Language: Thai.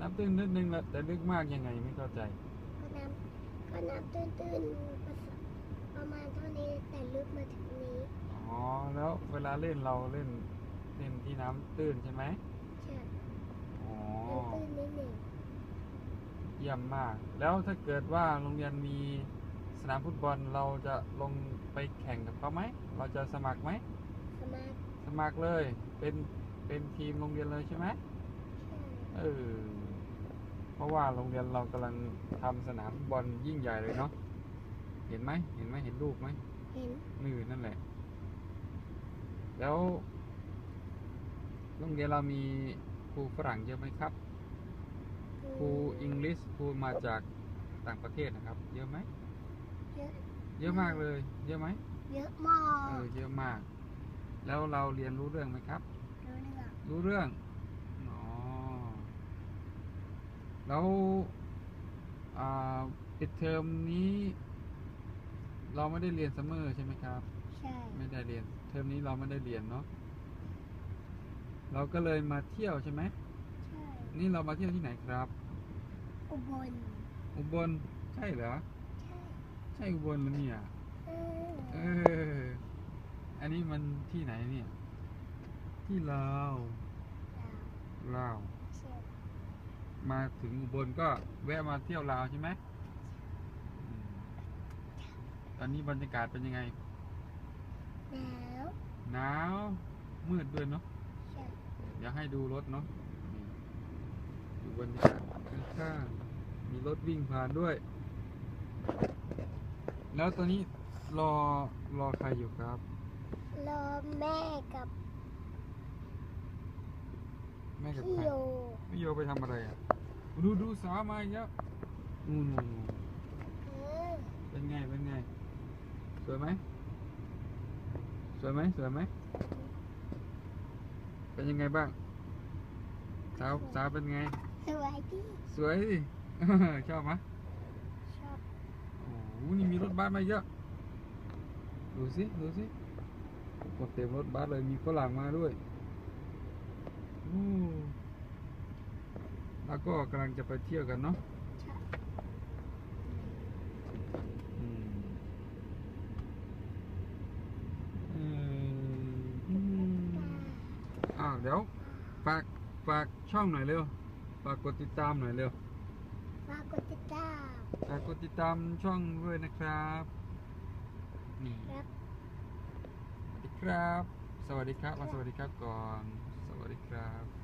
น้ำตื้นนิดนึงแหละแต่ลึกมากยังไงไม่เข้าใจ ก็น้ำก็น้ำตื้นๆประมาณเท่านี้แต่ลึกมาถึงนี้อ๋อแล้วเวลาเล่นเราเล่นเล่นที่น้ำตื้นใช่ไหมใช่อ๋อน้ำตื้นนิดหนึ่งเยี่ยมมาก แล้วถ้าเกิดว่าโรงเรียนมีสนามฟุตบอลเราจะลงไปแข่งกับเขาไหม เราจะสมัครไหม สมาร์ทสมัครเลย เป็น เป็นทีมโรงเรียนเลยใช่ไหมใช่เออเพ ราะว่าโรงเรียนเรากำลังทำสนามฟุตบอลยิ่งใหญ่เลยเนาะเห็นไหมเห็นไหมเห็นรูปไหมเห็นนี่นั่นแหละ แล้วโรงเรียนเรามีครูฝรั่งเยอะไหมครับครูอังกฤษครูมาจากต่างประเทศนะครับ เยอะไหมเยอะเยอะมากเลย เยอะไหมเยอะมากเออเยอะมาก แล้วเราเรียนรู้เรื่องไหมครับ รู้เรื่องรู้เรื่อง อ๋อ แล้วอ่าปิดเทอมนี้ เราไม่ได้เรียนซัมเมอร์ใช่ไหมครับ ใช่ ไม่ได้เรียน เทอมนี้เราไม่ได้เรียนเนาะ เราก็เลยมาเที่ยวใช่ไหมใช่ นี่เรามาเที่ยวที่ไหนครับ อุบล อุบล ใช่เหรอ ใช่ ใช่อุบลเหรอเนี่ยเออเออ อันนี้มันที่ไหนเนี่ย ที่ลาวดาวลาวเชียบ มาถึงอุบลก็แวะมาเที่ยวลาวใช่ไหมอืมตอนนี้บรรยากาศเป็นยังไง หนาวหนาว มืดด้วยเนาะใช่เดี๋ยวให้ดูรถเนาะนี่ดูบรรยากาศข้างๆมีรถวิ่งผ่านด้วย แล้วตอนนี้รอรอใครอยู่ครับ รอแม่กับแม่กับพี่ใครโย พี่โยไปทำอะไรอะ ดูดูสาวมาอีกแล้วนู่นนู่นเออเป็นไง เป็นไง สวยไหม สวยไหม สวยไหม เป็นยังไงบ้าง สาวสาวเป็นไง สวยดีสวยดิ ชอบไหมชอบ โอ้โห นี่มีรถบัสมาเยอะ ดูสิ ดูสิกดเต็มรถบัสเลย มีฝรั่งมาด้วย โอ้ แล้วก็กำลังจะไปเที่ยวกันเนาะชอบอืมเอ่ออืมอ้าวเดี๋ยวฝากฝากช่องหน่อยเร็วฝากกดติดตามหน่อยเร็วฝากกดติดตามฝากกดติดตามช่องด้วยนะครับนี่ครับสวัสดีครับ สวัสดีครับมาสวัสดีครับก่อน สวัสดีครับ